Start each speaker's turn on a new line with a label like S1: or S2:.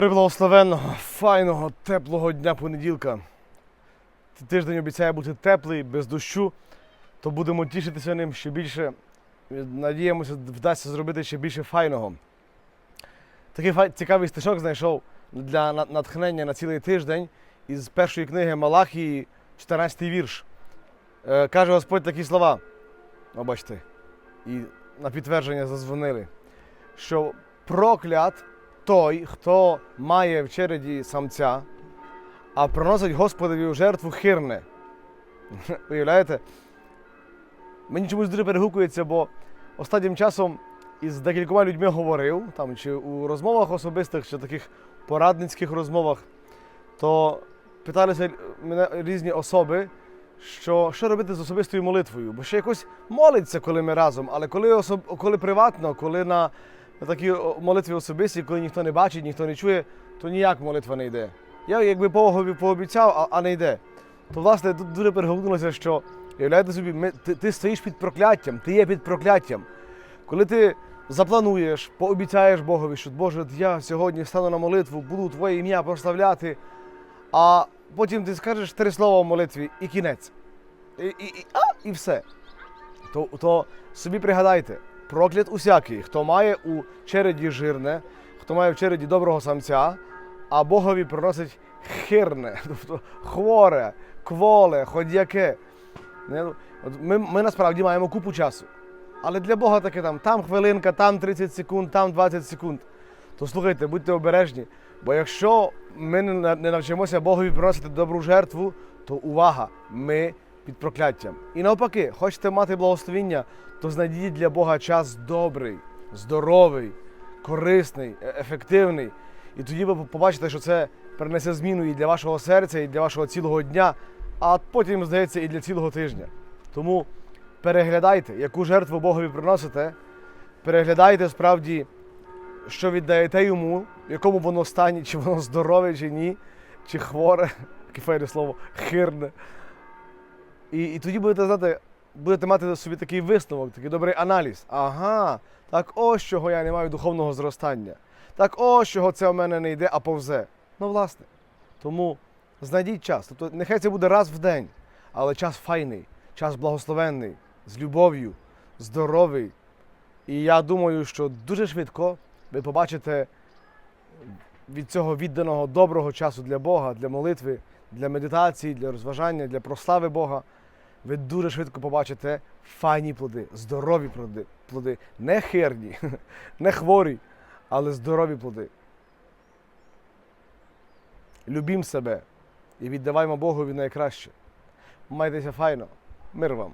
S1: Приблагословенного, файного, теплого дня понеділка. Тиждень обіцяє бути теплий, без дощу, то будемо тішитися ним ще більше. Надіємося, вдасться зробити ще більше файного. Такий фай- цікавий стишок знайшов для натхнення на цілий тиждень із першої книги Малахії, 14 вірш. Е, каже Господь такі слова. О, бачите, і на підтвердження зазвонили, що проклят той, хто має в череді самця, а приносить Господові в жертву хирне. Уявляєте? Мені чомусь дуже перегукується, бо останнім часом із декількома людьми говорив, там, чи у розмовах особистих, чи таких порадницьких розмовах, то питалися мене різні особи, що, що робити з особистою молитвою. Бо ще якось молиться, коли ми разом, але коли, особ... коли приватно, коли на такі о, молитві особисті, коли ніхто не бачить, ніхто не чує, то ніяк молитва не йде. Я якби Богові пообіцяв, а, не йде. То власне тут дуже перегукнулося, що уявляєте собі, ми, ти, ти стоїш під прокляттям, ти є під прокляттям. Коли ти заплануєш, пообіцяєш Богові, що Боже, я сьогодні стану на молитву, буду Твоє ім'я прославляти, а потім ти скажеш три слова в молитві і кінець. І, і, і, а, і все. То, то собі пригадайте, проклят усякий, хто має у череді жирне, хто має в череді доброго самця, а Богові приносить хирне, тобто хворе, кволе, ходяке. Ми, ми насправді маємо купу часу. Але для Бога таке там, там хвилинка, там 30 секунд, там 20 секунд. То слухайте, будьте обережні. Бо якщо ми не навчимося Богові приносити добру жертву, то увага, ми під прокляттям. І навпаки, хочете мати благословіння, то знайдіть для Бога час добрий, здоровий, корисний, е- ефективний. І тоді ви побачите, що це принесе зміну і для вашого серця, і для вашого цілого дня, а потім, здається, і для цілого тижня. Тому переглядайте, яку жертву Богові приносите, переглядайте справді, що віддаєте йому, в якому воно стані, чи воно здорове, чи ні, чи хворе, яке слово, хирне. І, і тоді будете знати, будете мати собі такий висновок, такий добрий аналіз. Ага, так ось чого я не маю духовного зростання. Так ось чого це в мене не йде, а повзе. Ну, власне. Тому знайдіть час. Тобто, нехай це буде раз в день, але час файний, час благословенний, з любов'ю, здоровий. І я думаю, що дуже швидко ви побачите від цього відданого доброго часу для Бога, для молитви, для медитації, для розважання, для прослави Бога. Ви дуже швидко побачите файні плоди, здорові плоди, плоди. не херні, не хворі, але здорові плоди. Любім себе і віддаваймо Богові найкраще. Майтеся файно. Мир вам!